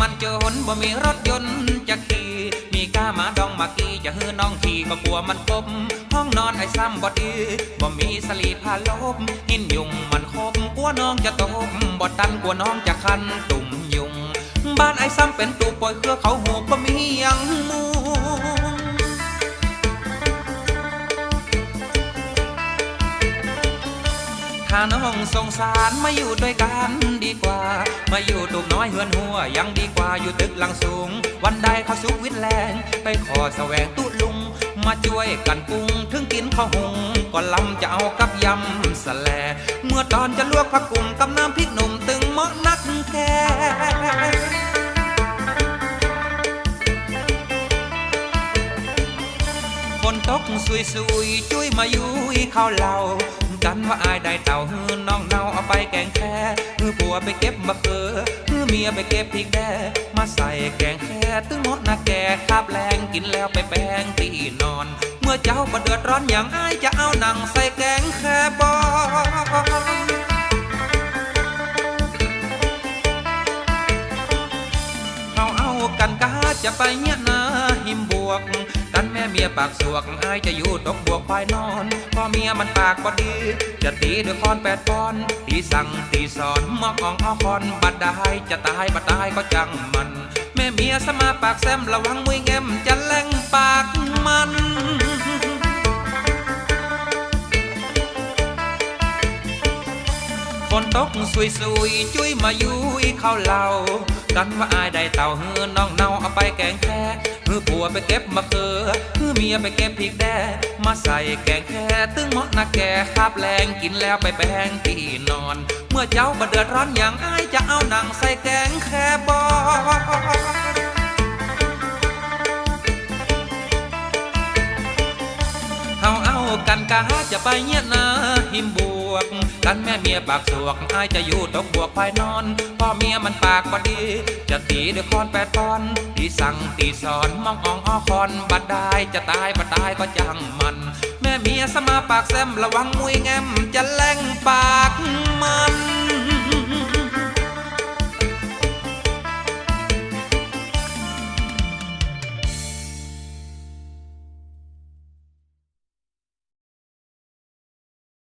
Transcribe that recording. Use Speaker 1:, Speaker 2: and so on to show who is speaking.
Speaker 1: มันจนบ่มีรถยนต์จะขี่มีก้ามาดองมากีจะฮือน้องขี่ก็กลัวมันกบห้องนอนไอ้ซ้ำบ่ดีบ่มีสลีพาลบหินยุงมันคบกลัวน้องจะตกบ่ตันกลัวน้องจะคันตุ่มยุง บ้านไอ้ซ้ำเป็นตูปล่อยเครือเขาหูบ่มียังมุงถ้าน้องสงสารมาอยู่ด้วยกันดีกว่า มาอยู่ตุกน้อยเฮือนหัว ยังดีกว่าอยู่ตึกหลังสูง วันใดเขาสุขวิทย์แลงไปขอแสวงตุลุง มาช่วยกันปรุง ถึงกินข้าวหุงก็ลำจะเอากับยำสแล เมื่อตอนจะลวกผักกุ่มกับน้ำพริกหนุ่มตึงเหมาะนักแกฝนตกสุยสุยๆจุ้ยมายุยเข้าเหล่า กันว่าอายได้เต่าฮือน้องเนาเอาไปแกงแค่ฮือผัวไปเก็บมะเขือฮือเมียไปเก็บพริกแดมาใส่แกงแค่ตึงหมดนะแก่คาบแรงกินแล้วไปแปงตีนอน เมื่อเจ้าบ่เดือดร้อนอย่างอายจะเอาหนังใส่แกงแค่บอเขาเอากันกาจะไปเนี่ยนาหิมบวก กันแม่เมียปากสวกอายจะอยู่ตกบวกควายนอนพ่อเมียมันปากบอดี จะตีด้วยคอนแปดปอนตีสั่งตีสอนมอกอ่องอ้อคอนบัดได้จะตายบัดตายก็จังมัน แม่เมียสมาปากแซมระวังมุยแงมจะแล่งปากมันฝนตกสุยสุยจุ้ยมายุยเข้าเหล่ากันว่าอายได้เต่าเฮือน้องเนาเอา ไปแกงแค่หือผัวไปเก็บมะเขือเฮือเมียไปเก็บพริกแดมาใส่แกงแค่ตึงเหมาะนะแกคาบแรงกินแล้วไปแบงที่นอน เมื่อเจ้าบ่เดือดร้อนอย่างอายจะเอาหนังใส่แกงแค่บอ กันกาจะไปเนี่ยนาหิมบวก กันแม่เมียปากสวกอายจะอยู่ตกบวกภายนอน พ่อเมียมันปากบดี จะตีด้วยคอนแปดปอนตีสั่งตีสอนมองอ่องอ้อคอนบัดได้จะตายบัดตายก็จังมัน แม่เมียสมาปากแซมระวังมุยแงมจะแล่งปากมัน